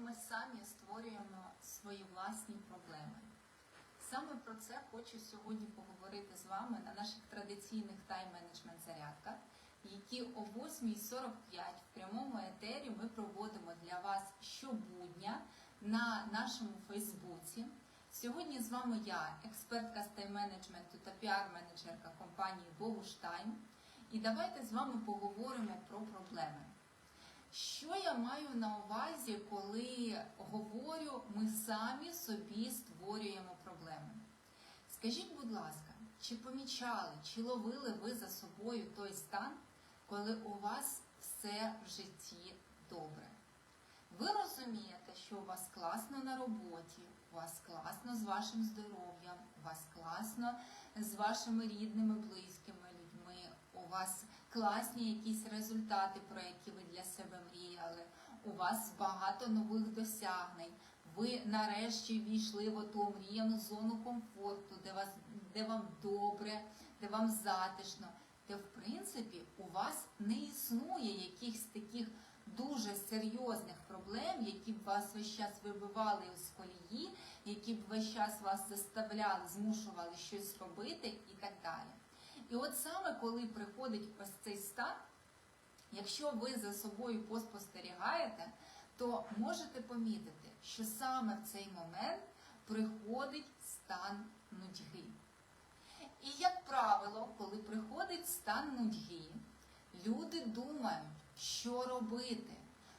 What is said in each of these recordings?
ми самі створюємо свої власні проблеми. Саме про це хочу сьогодні поговорити з вами на наших традиційних тайм-менеджмент зарядках, які о 8.45 в прямому етері ми проводимо для вас щобудня на нашому Фейсбуці. Сьогодні з вами я, експертка з тайм-менеджменту та піар-менеджерка компанії Богуштайм. І давайте з вами поговоримо про проблеми. Що я маю на увазі, коли говорю, ми самі собі створюємо проблеми? Скажіть, будь ласка, чи помічали, чи ловили ви за собою той стан, коли у вас все в житті добре? Ви розумієте, що у вас класно на роботі, у вас класно з вашим здоров'ям, у вас класно з вашими рідними, близькими людьми, у вас класні якісь результати, про які ви для себе мріяли, у вас багато нових досягнень. Ви нарешті війшли в ту мріяну зону комфорту, де, вас, де вам добре, де вам затишно, де в принципі у вас не існує якихось таких дуже серйозних проблем, які б вас весь час вибивали з колії, які б весь час вас заставляли, змушували щось робити і так далі. І от саме коли приходить ось цей стан, якщо ви за собою поспостерігаєте, то можете помітити, що саме в цей момент приходить стан нудьги. І, як правило, коли приходить стан нудьги, люди думають, що робити,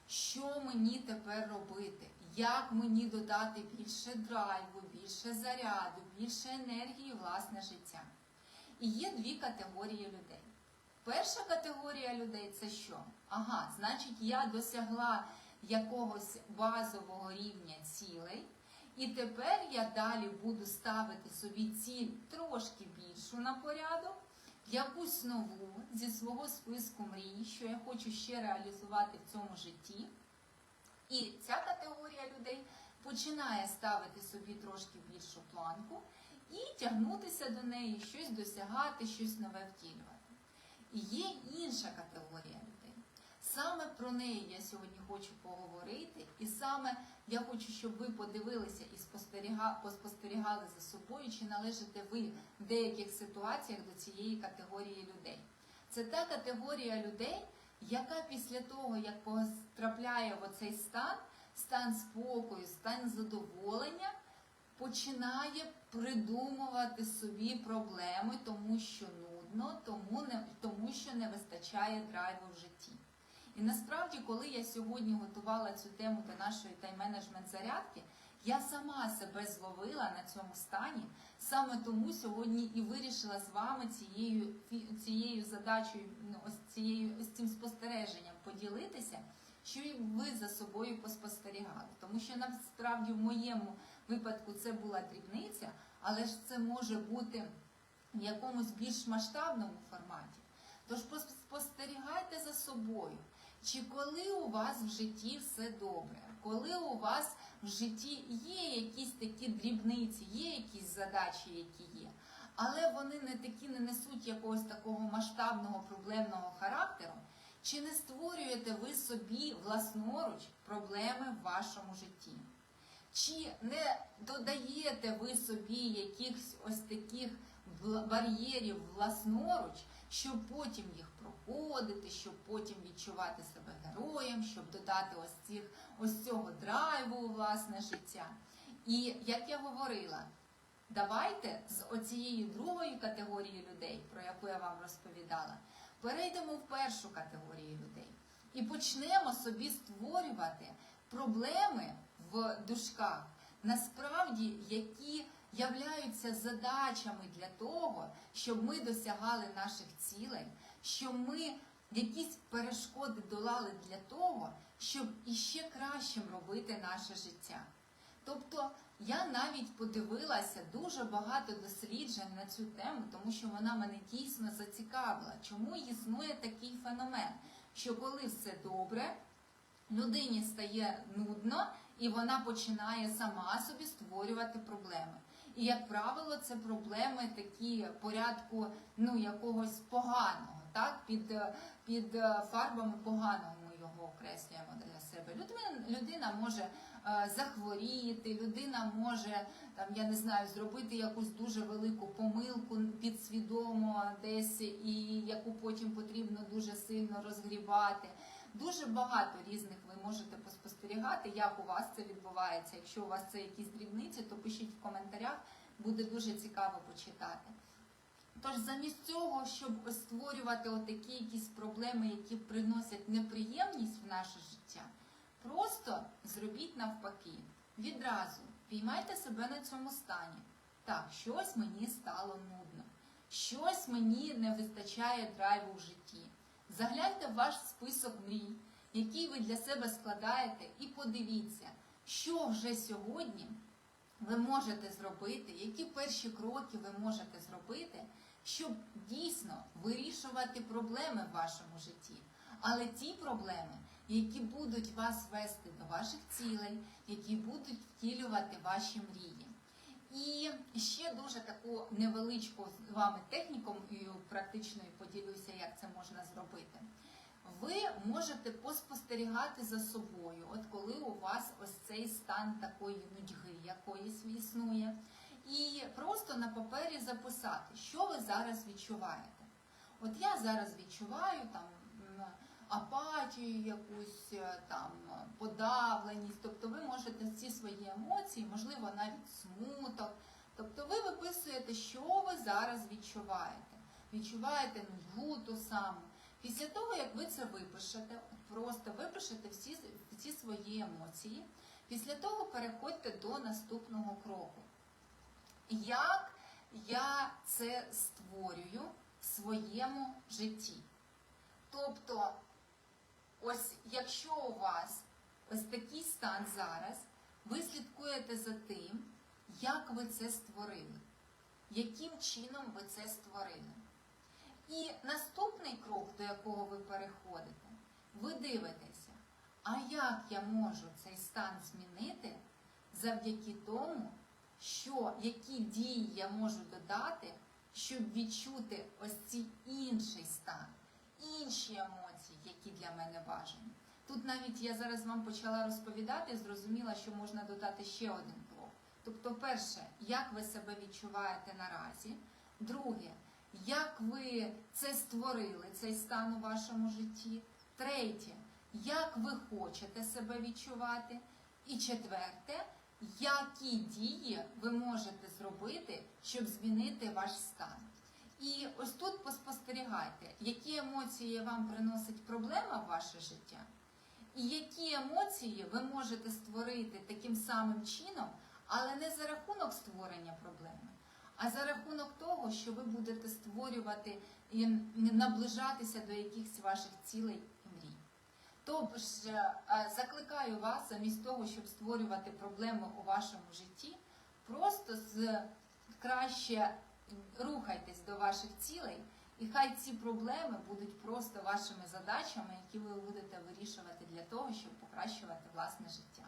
що мені тепер робити, як мені додати більше драйву, більше заряду, більше енергії власне життя. І є дві категорії людей. Перша категорія людей це що? Ага, значить, я досягла якогось базового рівня цілей, і тепер я далі буду ставити собі ціль трошки більшу на порядок, якусь нову зі свого списку мрій, що я хочу ще реалізувати в цьому житті. І ця категорія людей починає ставити собі трошки більшу планку і тягнутися до неї, щось досягати, щось нове втілювати. І є інша категорія людей. Саме про неї я сьогодні хочу поговорити, і саме я хочу, щоб ви подивилися і спостеріга- поспостерігали за собою, чи належите ви в деяких ситуаціях до цієї категорії людей. Це та категорія людей, яка після того, як потрапляє в оцей стан, стан спокою, стан задоволення, починає придумувати собі проблеми, тому що нудно, тому, не, тому що не вистачає драйву в житті. І насправді, коли я сьогодні готувала цю тему до нашої тайм-менеджмент зарядки, я сама себе зловила на цьому стані. Саме тому сьогодні і вирішила з вами цією, цією задачею, ну, ось цією ось цим спостереженням поділитися, що і ви за собою поспостерігали. Тому що насправді в моєму випадку це була дрібниця, але ж це може бути в якомусь більш масштабному форматі. Тож спостерігайте за собою. Чи коли у вас в житті все добре, коли у вас в житті є якісь такі дрібниці, є якісь задачі, які є, але вони не такі не несуть якогось такого масштабного проблемного характеру, чи не створюєте ви собі власноруч проблеми в вашому житті? Чи не додаєте ви собі якихось ось таких бар'єрів власноруч, щоб потім їх проходити, щоб потім відчувати себе героєм, щоб додати ось цих ось цього драйву у власне життя? І як я говорила, давайте з оцієї другої категорії людей, про яку я вам розповідала, перейдемо в першу категорію людей і почнемо собі створювати проблеми в дужках, насправді, які являються задачами для того, щоб ми досягали наших цілей, щоб ми якісь перешкоди долали для того, щоб іще кращим робити наше життя. Тобто я навіть подивилася дуже багато досліджень на цю тему, тому що вона мене дійсно зацікавила, чому існує такий феномен, що коли все добре, людині стає нудно, і вона починає сама собі створювати проблеми. І, як правило, це проблеми такі порядку ну, якогось поганого, так? під, е, під е, фарбами поганого ми його окреслюємо для себе. Людина, людина може е, захворіти, людина може там, я не знаю, зробити якусь дуже велику помилку підсвідомо десь, і яку потім потрібно дуже сильно розгрібати. Дуже багато різних ви можете поспостерігати, як у вас це відбувається. Якщо у вас це якісь дрібниці, то пишіть в коментарях, буде дуже цікаво почитати. Тож замість цього, щоб створювати отакі якісь проблеми, які приносять неприємність в наше життя, просто зробіть навпаки. Відразу піймайте себе на цьому стані. Так, щось мені стало нудно, щось мені не вистачає драйву в житті. Загляньте в ваш список мрій, який ви для себе складаєте, і подивіться, що вже сьогодні ви можете зробити, які перші кроки ви можете зробити, щоб дійсно вирішувати проблеми в вашому житті. Але ті проблеми, які будуть вас вести до ваших цілей, які будуть втілювати ваші мрії. І ще дуже таку невеличку з вами технікою практичною поділюся, як це можна зробити. Ви можете поспостерігати за собою, от коли у вас ось цей стан такої нудьги якоїсь існує, і просто на папері записати, що ви зараз відчуваєте. От я зараз відчуваю там апатію, якусь е, там подавленість. Тобто ви можете ці свої емоції, можливо, навіть смуток. Тобто ви виписуєте, що ви зараз відчуваєте. Відчуваєте нудьгу ту саму. Після того, як ви це випишете, просто випишете всі, всі свої емоції, після того переходьте до наступного кроку. Як я це створюю в своєму житті? Тобто, ось якщо у вас ось такий стан зараз, ви слідкуєте за тим, як ви це створили, яким чином ви це створили. І наступний крок, до якого ви переходите, ви дивитеся, а як я можу цей стан змінити завдяки тому, що які дії я можу додати, щоб відчути ось цей інший стан, інші емоції, які для мене важені. Тут навіть я зараз вам почала розповідати, зрозуміла, що можна додати ще один крок. Тобто, перше, як ви себе відчуваєте наразі, друге, як ви це створили, цей стан у вашому житті. Третє, як ви хочете себе відчувати. І четверте, які дії ви можете зробити, щоб змінити ваш стан. І ось тут поспостерігайте, які емоції вам приносить проблема в ваше життя, і які емоції ви можете створити таким самим чином, але не за рахунок створення проблеми, а за рахунок того, що ви будете створювати і наближатися до якихось ваших цілей і мрій. Тобто ж е, закликаю вас, замість того, щоб створювати проблеми у вашому житті, просто з краще рухайтесь до ваших цілей, і хай ці проблеми будуть просто вашими задачами, які ви будете вирішувати для того, щоб покращувати власне життя.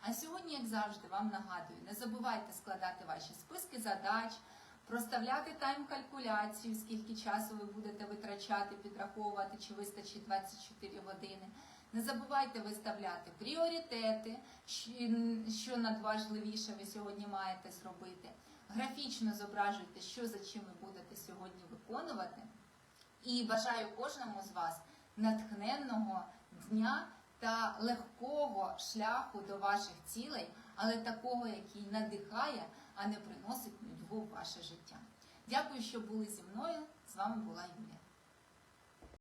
А сьогодні, як завжди, вам нагадую, не забувайте складати ваші списки задач, проставляти тайм-калькуляцію, скільки часу ви будете витрачати, підраховувати, чи вистачить 24 години. Не забувайте виставляти пріоритети, що надважливіше ви сьогодні маєте зробити. Графічно зображуйте, що за чим ви будете сьогодні виконувати. І бажаю кожному з вас натхненного дня та легкого шляху до ваших цілей, але такого, який надихає, а не приносить нудьгу в ваше життя. Дякую, що були зі мною. З вами була Юлія.